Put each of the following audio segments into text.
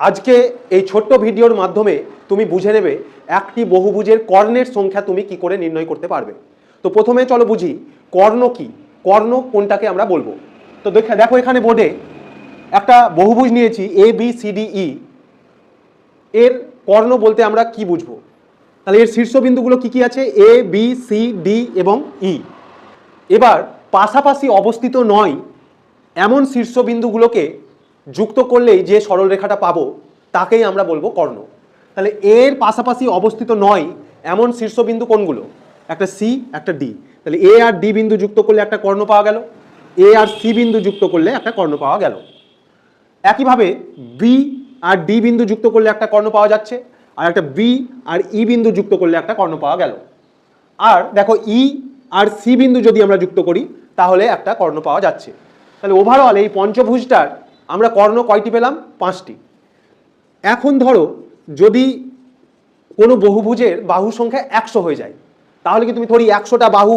আজকে এই ছোট্ট ভিডিওর মাধ্যমে তুমি বুঝে নেবে একটি বহুভুজের কর্ণের সংখ্যা তুমি কি করে নির্ণয় করতে পারবে। তো প্রথমে চলো বুঝি, কর্ণ কি? কর্ণ কোনটাকে আমরা বলব? তো দেখে, দেখো এখানে বোর্ডে একটা বহুভুজ নিয়েছি A B C D E এর কর্ণ বলতে আমরা কি বুঝব? তাহলে এর শীর্ষবিন্দুগুলো কি কি আছে? এ বি সি ডি এবং ই এবার পাশাপাশি অবস্থিত নয়, এমন শীর্ষবিন্দুগুলোকে যুক্ত করলেই যে সরলরেখাটা পাবো, তাকেই আমরা বলব কর্ণ। তাহলে এর পাশাপাশি অবস্থিত নয় এমন শীর্ষবিন্দু কোনগুলো? একটা সি একটা ডি তাহলে এ আর ডি বিন্দু যুক্ত করলে একটা কর্ণ পাওয়া গেল। এ আর সি বিন্দু যুক্ত করলে একটা কর্ণ পাওয়া গেল। একইভাবে বি আর ডি বিন্দু যুক্ত করলে একটা কর্ণ পাওয়া যাচ্ছে, আর একটা বি আর ই বিন্দু যুক্ত করলে একটা কর্ণ পাওয়া গেল। আর দেখো ই আর সি বিন্দু যদি আমরা যুক্ত করি, তাহলে একটা কর্ণ পাওয়া যাচ্ছে। তাহলে ওভারঅল এই পঞ্চভুজটার আমরা কর্ণ কয়টি পেলাম? পাঁচটি। এখন ধরো যদি কোনো বহুভুজের বাহু সংখ্যা একশো হয়ে যায়, তাহলে কি তুমি থোড়ি একশোটা বাহু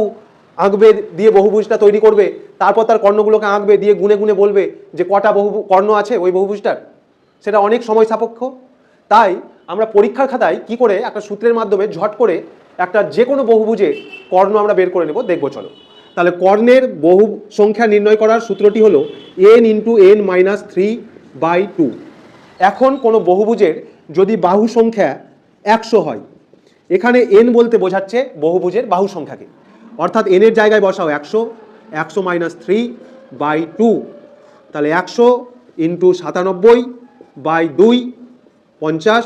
আঁকবে দিয়ে বহুভুজটা তৈরি করবে, তারপর তার কর্ণগুলোকে আঁকবে দিয়ে গুনে গুনে বলবে যে কটা বহু, কর্ণ আছে ওই বহুভুজটার? সেটা অনেক সময় সাপেক্ষ। তাই আমরা পরীক্ষার খাতায় কি করে একটা সূত্রের মাধ্যমে ঝট করে একটা যে কোনো বহুভুজে কর্ণ আমরা বের করে নেব, দেখব চলো। তাহলে কর্ণের বহু সংখ্যা নির্ণয় করার সূত্রটি হলো N into N minus three by two. এখন কোনো বহুভুজের যদি বাহু সংখ্যা একশো হয়, এখানে এন বলতে বোঝাচ্ছে বহুভুজের বাহু সংখ্যাকে। অর্থাৎ এনের জায়গায় বসাও একশো একশো মাইনাস থ্রি বাই টু। তাহলে একশো ইন্টু সাতানব্বই বাই দুই, পঞ্চাশ।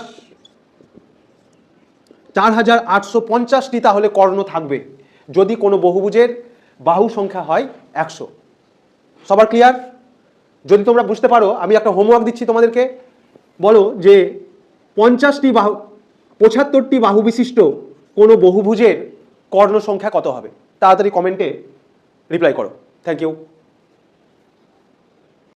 চার হাজার আটশো পঞ্চাশটি তাহলে কর্ণ থাকবে। যদি কোনো বহুভুজের বাহু সংখ্যা হয় একশো। সবার ক্লিয়ার যদি তোমরা বুঝতে পারো, আমি একটা হোমওয়ার্ক দিচ্ছি তোমাদেরকে। বলো যে পঞ্চাশটি বাহু, পঁচাত্তরটি বাহু বিশিষ্ট কোনো বহুভুজের কর্ণ সংখ্যা কত হবে? তাড়াতাড়ি কমেন্টে রিপ্লাই করো। Thank you